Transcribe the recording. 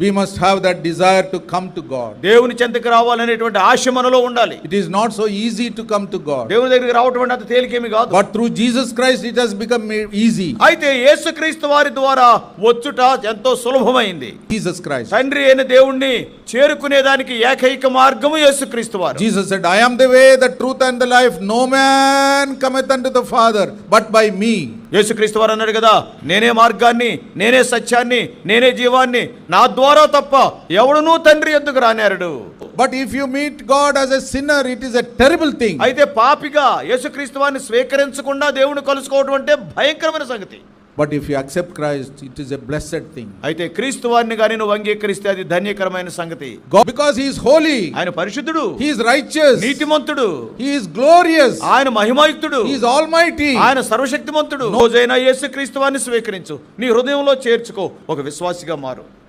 We must have that desire to come to God. దేవుని చెంతకు రావాలనేటువంటి ఆశ మనలో ఉండాలి It is not so easy to come to God. దేవుని దగ్గరికి రావటం అంటే అంత తేలికేమి కాదు But through Jesus Christ, it has become made easy. అయితే యేసుక్రీస్తు వారి ద్వారా వచ్చుట ఎంతో సులభమైంది Jesus Christ. తండ్రి అయిన దేవుణ్ణి చేరుకునేదానికి ఏకైక మార్గము యేసుక్రీస్తు వారు Jesus said, I am the way, the truth, and the life. No man cometh unto the Father but by me. యేసుక్రీస్తు వారు అన్నాడు కదా నేనే మార్గాన్ని నేనే సత్యాన్ని నేనే జీవాన్ని నా ద్వారా తప్ప ఎవడునూ తండ్రి ఎందుకు రానేరడు But if you meet God as a sinner, it is a terrible thing. అయితే పాపిగా యేసుక్రీస్తు వారిని స్వీకరించకుండా దేవుని కలుసుకోవడం అంటే భయంకరమైన సంగతి But if you accept Christ, it is a blessed thing. అయితే క్రీస్తు వారిని కానీ నువ్వు అంగీకరిస్తే అది ధన్యకరమైన సంగతి. He is holy, ఆయన పరిశుద్ధుడు. is righteous, నీతిమంతుడు. is glorious, ఆయన మహిమాయుక్తుడు. He is almighty. ఆయన సర్వశక్తిమంతుడు. రోజైనా యేసుక్రీస్తు వారిని స్వీకరించు. నీ హృదయంలో చేర్చుకో. ఒక విశ్వాసిగా మారు.